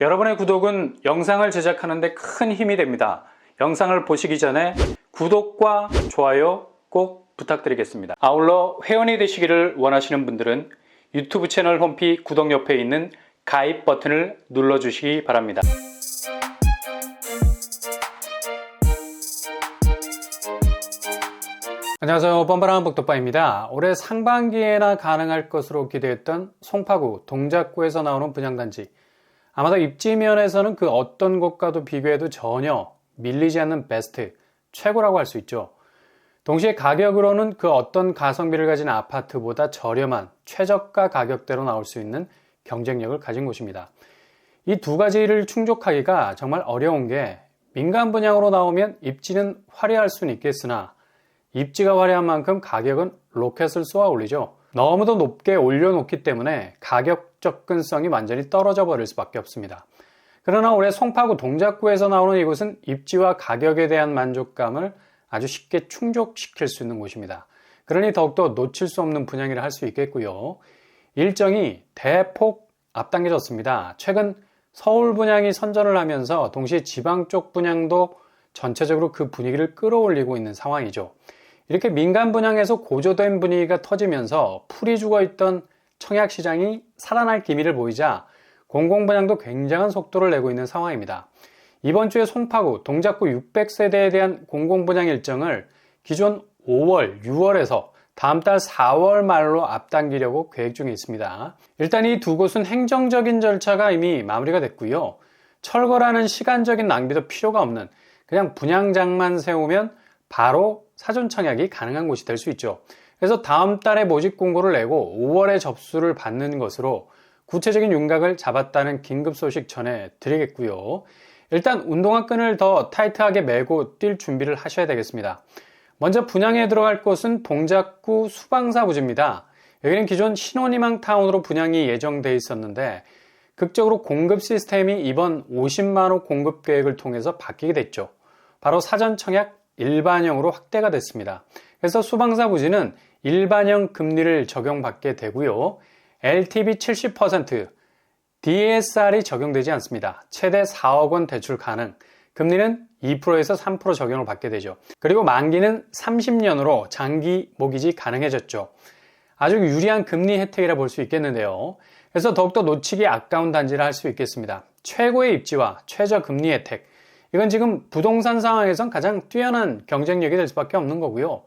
여러분의 구독은 영상을 제작하는 데 큰 힘이 됩니다. 영상을 보시기 전에 구독과 좋아요 꼭 부탁드리겠습니다. 아울러 회원이 되시기를 원하시는 분들은 유튜브 채널 홈피 구독 옆에 있는 가입 버튼을 눌러주시기 바랍니다. 안녕하세요. 뻔뻔한 복덕바입니다. 올해 상반기에나 가능할 것으로 기대했던 송파구 동작구에서 나오는 분양단지. 아마도 입지 면에서는 그 어떤 곳과도 비교해도 전혀 밀리지 않는 베스트, 최고라고 할 수 있죠. 동시에 가격으로는 그 어떤 가성비를 가진 아파트보다 저렴한 최저가 가격대로 나올 수 있는 경쟁력을 가진 곳입니다. 이 두 가지를 충족하기가 정말 어려운 게 민간 분양으로 나오면 입지는 화려할 수는 있겠으나 입지가 화려한 만큼 가격은 로켓을 쏘아 올리죠. 너무도 높게 올려놓기 때문에 가격 접근성이 완전히 떨어져 버릴 수밖에 없습니다. 그러나 올해 송파구 동작구에서 나오는 이곳은 입지와 가격에 대한 만족감을 아주 쉽게 충족시킬 수 있는 곳입니다. 그러니 더욱더 놓칠 수 없는 분양이라 할 수 있겠고요. 일정이 대폭 앞당겨졌습니다. 최근 서울 분양이 선전을 하면서 동시에 지방 쪽 분양도 전체적으로 그 분위기를 끌어올리고 있는 상황이죠. 이렇게 민간 분양에서 고조된 분위기가 터지면서 풀이 죽어 있던 청약 시장이 살아날 기미를 보이자 공공 분양도 굉장한 속도를 내고 있는 상황입니다. 이번 주에 송파구 동작구 600세대에 대한 공공 분양 일정을 기존 5월, 6월에서 다음 달 4월 말로 앞당기려고 계획 중에 있습니다. 일단 이 두 곳은 행정적인 절차가 이미 마무리가 됐고요. 철거라는 시간적인 낭비도 필요가 없는 그냥 분양장만 세우면 바로 사전 청약이 가능한 곳이 될 수 있죠. 그래서 다음 달에 모집 공고를 내고 5월에 접수를 받는 것으로 구체적인 윤곽을 잡았다는 긴급 소식 전해 드리겠고요. 일단 운동화 끈을 더 타이트하게 매고 뛸 준비를 하셔야 되겠습니다. 먼저 분양에 들어갈 곳은 동작구 수방사 부지입니다. 여기는 기존 신혼희망 타운으로 분양이 예정돼 있었는데 극적으로 공급 시스템이 이번 50만 호 공급 계획을 통해서 바뀌게 됐죠. 바로 사전 청약 일반형으로 확대가 됐습니다. 그래서 수방사 부지는 일반형 금리를 적용받게 되고요. LTV 70%, DSR이 적용되지 않습니다. 최대 4억 원 대출 가능. 금리는 2%에서 3% 적용을 받게 되죠. 그리고 만기는 30년으로 장기 모기지 가능해졌죠. 아주 유리한 금리 혜택이라 볼 수 있겠는데요. 그래서 더욱더 놓치기 아까운 단지를 할 수 있겠습니다. 최고의 입지와 최저 금리 혜택. 이건 지금 부동산 상황에선 가장 뛰어난 경쟁력이 될 수밖에 없는 거고요.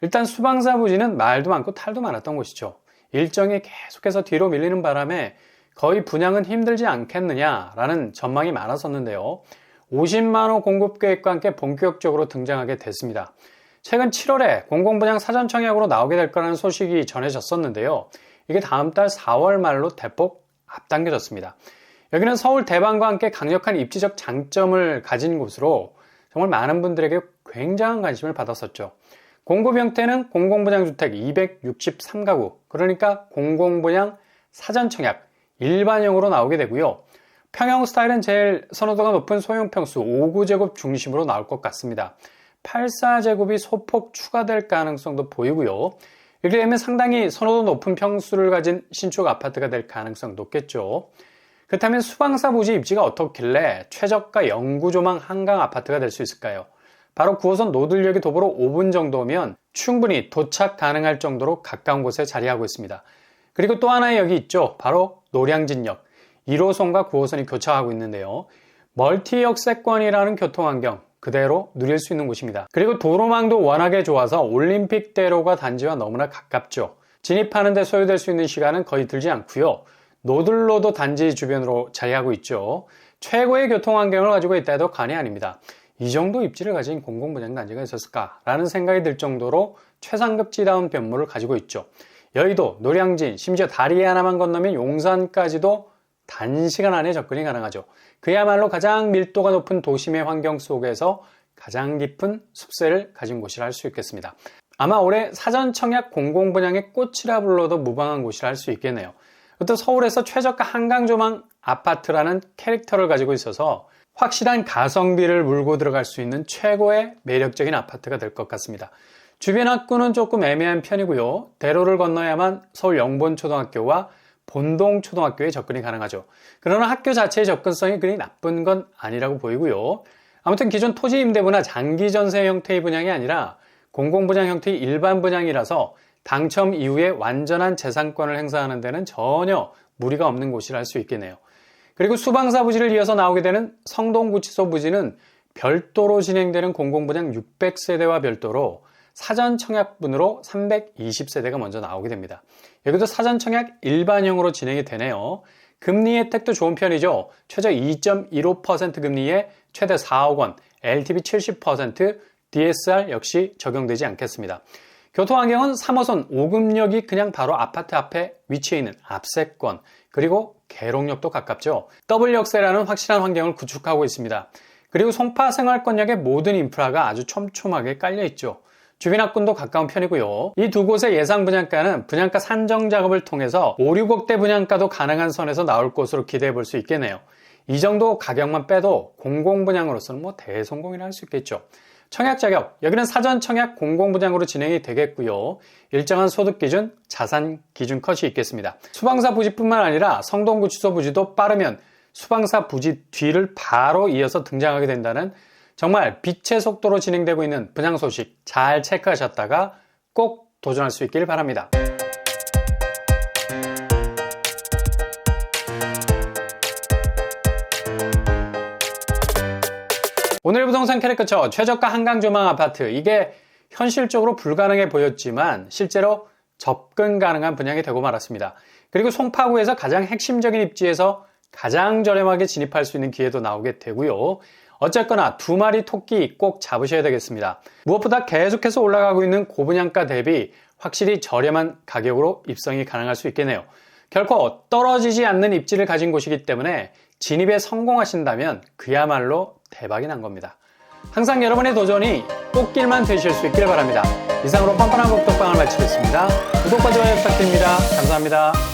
일단 수방사 부지는 말도 많고 탈도 많았던 곳이죠. 일정이 계속해서 뒤로 밀리는 바람에 거의 분양은 힘들지 않겠느냐라는 전망이 많았었는데요. 50만호 공급 계획과 함께 본격적으로 등장하게 됐습니다. 최근 7월에 공공분양 사전 청약으로 나오게 될 거라는 소식이 전해졌었는데요. 이게 다음 달 4월 말로 대폭 앞당겨졌습니다. 여기는 서울 대방과 함께 강력한 입지적 장점을 가진 곳으로 정말 많은 분들에게 굉장한 관심을 받았었죠. 공급 형태는 공공분양주택 263가구, 그러니까 공공분양 사전청약 일반형으로 나오게 되고요. 평형 스타일은 제일 선호도가 높은 소형 평수 5구제곱 중심으로 나올 것 같습니다. 84제곱이 소폭 추가될 가능성도 보이고요. 이렇게 되면 상당히 선호도 높은 평수를 가진 신축 아파트가 될 가능성 높겠죠. 그렇다면 수방사 부지 입지가 어떻길래 최저가 영구조망 한강 아파트가 될 수 있을까요? 바로 9호선 노들역이 도보로 5분 정도면 충분히 도착 가능할 정도로 가까운 곳에 자리하고 있습니다. 그리고 또 하나의 역이 있죠. 바로 노량진역. 1호선과 9호선이 교차하고 있는데요. 멀티 역세권이라는 교통환경 그대로 누릴 수 있는 곳입니다. 그리고 도로망도 워낙에 좋아서 올림픽대로가 단지와 너무나 가깝죠. 진입하는데 소요될 수 있는 시간은 거의 들지 않고요. 노들로도 단지 주변으로 자리하고 있죠. 최고의 교통환경을 가지고 있다 해도 관이 아닙니다. 이 정도 입지를 가진 공공분양 단지가 있었을까라는 생각이 들 정도로 최상급지다운 변모를 가지고 있죠. 여의도, 노량진, 심지어 다리 하나만 건너면 용산까지도 단시간 안에 접근이 가능하죠. 그야말로 가장 밀도가 높은 도심의 환경 속에서 가장 깊은 숲세를 가진 곳이라 할 수 있겠습니다. 아마 올해 사전 청약 공공분양의 꽃이라 불러도 무방한 곳이라 할 수 있겠네요. 또 서울에서 최저가 한강조망 아파트라는 캐릭터를 가지고 있어서 확실한 가성비를 물고 들어갈 수 있는 최고의 매력적인 아파트가 될 것 같습니다. 주변 학구는 조금 애매한 편이고요. 대로를 건너야만 서울 영본초등학교와 본동 초등학교에 접근이 가능하죠. 그러나 학교 자체의 접근성이 그리 나쁜 건 아니라고 보이고요. 아무튼 기존 토지 임대부나 장기 전세 형태의 분양이 아니라 공공분양 형태의 일반 분양이라서 당첨 이후에 완전한 재산권을 행사하는 데는 전혀 무리가 없는 곳이라 할 수 있겠네요. 그리고 수방사 부지를 이어서 나오게 되는 성동구치소 부지는 별도로 진행되는 공공분양 600세대와 별도로 사전 청약분으로 320세대가 먼저 나오게 됩니다. 여기도 사전 청약 일반형으로 진행이 되네요. 금리 혜택도 좋은 편이죠. 최저 2.15% 금리에 최대 4억 원, LTV 70%, DSR 역시 적용되지 않겠습니다. 교통환경은 3호선 5금역이 그냥 바로 아파트 앞에 위치해 있는 압세권, 그리고 계룡역도 가깝죠. W역세라는 확실한 환경을 구축하고 있습니다. 그리고 송파 생활권역의 모든 인프라가 아주 촘촘하게 깔려 있죠. 주변 학군도 가까운 편이고요. 이 두 곳의 예상 분양가는 분양가 산정 작업을 통해서 5, 6억대 분양가도 가능한 선에서 나올 것으로 기대해 볼 수 있겠네요. 이 정도 가격만 빼도 공공분양으로서는 뭐 대성공이라 할 수 있겠죠. 청약 자격, 여기는 사전 청약 공공분양으로 진행이 되겠고요. 일정한 소득 기준, 자산 기준 컷이 있겠습니다. 수방사 부지뿐만 아니라 성동구치소 부지도 빠르면 수방사 부지 뒤를 바로 이어서 등장하게 된다는 정말 빛의 속도로 진행되고 있는 분양 소식 잘 체크하셨다가 꼭 도전할 수 있길 바랍니다. 오늘 부동산 캐릭터처 최저가 한강 조망 아파트 이게 현실적으로 불가능해 보였지만 실제로 접근 가능한 분양이 되고 말았습니다. 그리고 송파구에서 가장 핵심적인 입지에서 가장 저렴하게 진입할 수 있는 기회도 나오게 되고요. 어쨌거나 두 마리 토끼 꼭 잡으셔야 되겠습니다. 무엇보다 계속해서 올라가고 있는 고분양가 대비 확실히 저렴한 가격으로 입성이 가능할 수 있겠네요. 결코 떨어지지 않는 입지를 가진 곳이기 때문에 진입에 성공하신다면 그야말로 대박이 난 겁니다. 항상 여러분의 도전이 꽃길만 되실 수 있길 바랍니다. 이상으로 뻔뻔한 복덕방을 마치겠습니다. 구독과 좋아요 부탁드립니다. 감사합니다.